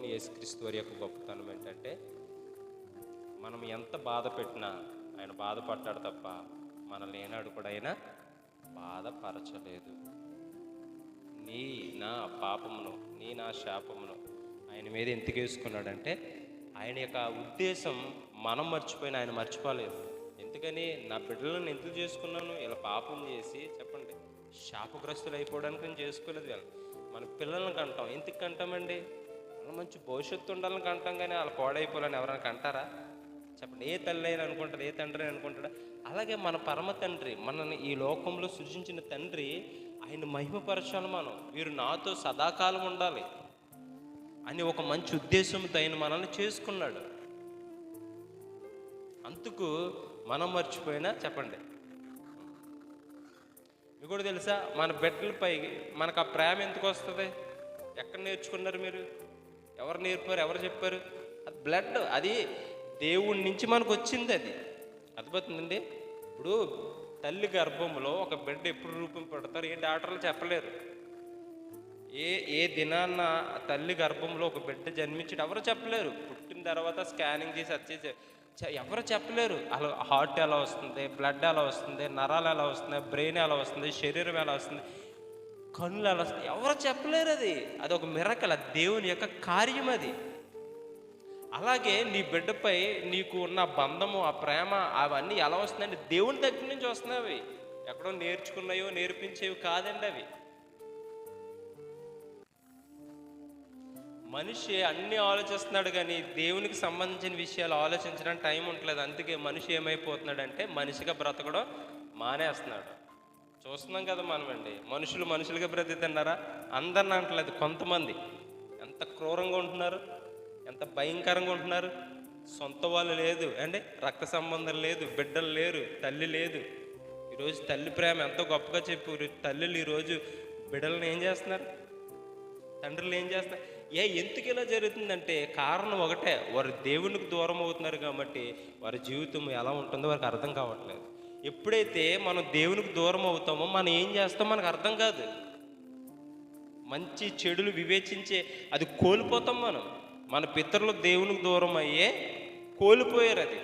ప్రభుని యేసుక్రీస్తు వారి యొక్క గొప్పతనం ఏంటంటే మనం ఎంత బాధ పెట్టినా ఆయన బాధపడ్డాడు తప్ప మనల్ని ఏనాడు కూడా ఆయన బాధపరచలేదు. నీ నా పాపమును నీ నా శాపమును ఆయన మీద ఎందుకు వేసుకున్నాడంటే ఆయన యొక్క ఉద్దేశం మనం మర్చిపోయిన ఆయన మర్చిపోలేదు. ఎందుకని నా బిడ్డలను ఎందుకు చేసుకున్నాను? ఇలా పాపం చేసి చెప్పండి. శాపగ్రస్తులు అయిపోవడానికి నేను చేసుకోలేదు వీళ్ళని మన పిల్లల్ని కంటాం. ఎందుకు కంటామండి? వాళ్ళ మంచి భవిష్యత్తు ఉండాలని కంటాం కానీ వాళ్ళ పాడైపోవాలని ఎవరైనా కంటారా? చెప్పండి. ఏ తల్లి అయినా అనుకుంటాడు ఏ తండ్రి అయినా అనుకుంటాడా అలాగే మన పరమ తండ్రి మనల్ని ఈ లోకంలో సృజించిన తండ్రి ఆయన మహిమపరచాలి మనం. వీరు నాతో సదాకాలం ఉండాలి. అని ఒక మంచి ఉద్దేశంతో ఆయన మనల్ని చేసుకున్నాడు. అందుకు మనం మర్చిపోయినా చెప్పండి. మీకు కూడా తెలుసా? మన బిడ్డలపై మనకు ఆ ప్రేమ ఎందుకు వస్తుంది? ఎక్కడ నేర్చుకున్నారు మీరు? ఎవరు నేర్పారు ఎవరు చెప్పారు? అది బ్లడ్ అది దేవుడి నుంచి మనకు వచ్చింది అది. అర్థమవుతుందండి? ఇప్పుడు తల్లి గర్భంలో ఒక బిడ్డ ఎప్పుడు రూపం పెడతారు? ఏ డాక్టర్లు చెప్పలేరు. ఏ ఏ దినాన్న తల్లి గర్భంలో ఒక బిడ్డ జన్మించడం ఎవరు చెప్పలేరు. పుట్టిన తర్వాత స్కానింగ్ చేసి వచ్చేసి ఎవరు చెప్పలేరు. అలా హార్ట్ ఎలా వస్తుంది బ్లడ్ ఎలా వస్తుంది నరాలు ఎలా వస్తుంది బ్రెయిన్ ఎలా వస్తుంది శరీరం ఎలా వస్తుంది కన్నులు అలా ఎవరు చెప్పలేరు అది. అది ఒక మిరకల దేవుని యొక్క కార్యం అది. అలాగే నీ బిడ్డపై నీకు ఉన్న బంధము ఆ ప్రేమ అవన్నీ ఎలా వస్తున్నాయంటే దేవుని దగ్గర నుంచి వస్తున్నాయి అవి ఎక్కడో నేర్చుకున్నాయో నేర్పించేవి కాదండి అవి. మనిషి అన్ని ఆలోచిస్తున్నాడు కానీ దేవునికి సంబంధించిన విషయాలు ఆలోచించడానికి టైం ఉండలేదు అందుకే మనిషి ఏమైపోతున్నాడంటే మనిషిగా బ్రతకడం మానేస్తున్నాడు. చూస్తున్నాం కదా మనమండి. మనుషులు మనుషులుగా బ్రతుకుతున్నారా అందరిని అంటలేదు. కొంతమంది. ఎంత క్రూరంగా ఉంటున్నారు? ఎంత భయంకరంగా ఉంటున్నారు? సొంత వాళ్ళు లేదు. అంటే రక్త సంబంధం లేదు బిడ్డలు లేరు తల్లి లేదు. ఈరోజు తల్లి ప్రేమ ఎంతో గొప్పగా చెప్పు. తల్లులు ఈరోజు బిడ్డలను ఏం చేస్తున్నారు? తండ్రులు ఏం చేస్తున్నారు? ఏ ఎందుకు ఇలా జరుగుతుందంటే కారణం ఒకటే. వారు దేవునికి దూరం అవుతున్నారు కాబట్టి వారి జీవితం ఎలా ఉంటుందో వారికి అర్థం కావట్లేదు. ఎప్పుడైతే మనం దేవునికి దూరం అవుతామో మనం ఏం చేస్తామో మనకు అర్థం కాదు. మంచి చెడులు వివేచించే అది కోల్పోతాం మనం. మన పితరులు దేవునికి దూరం అయ్యే కోల్పోయారు అది.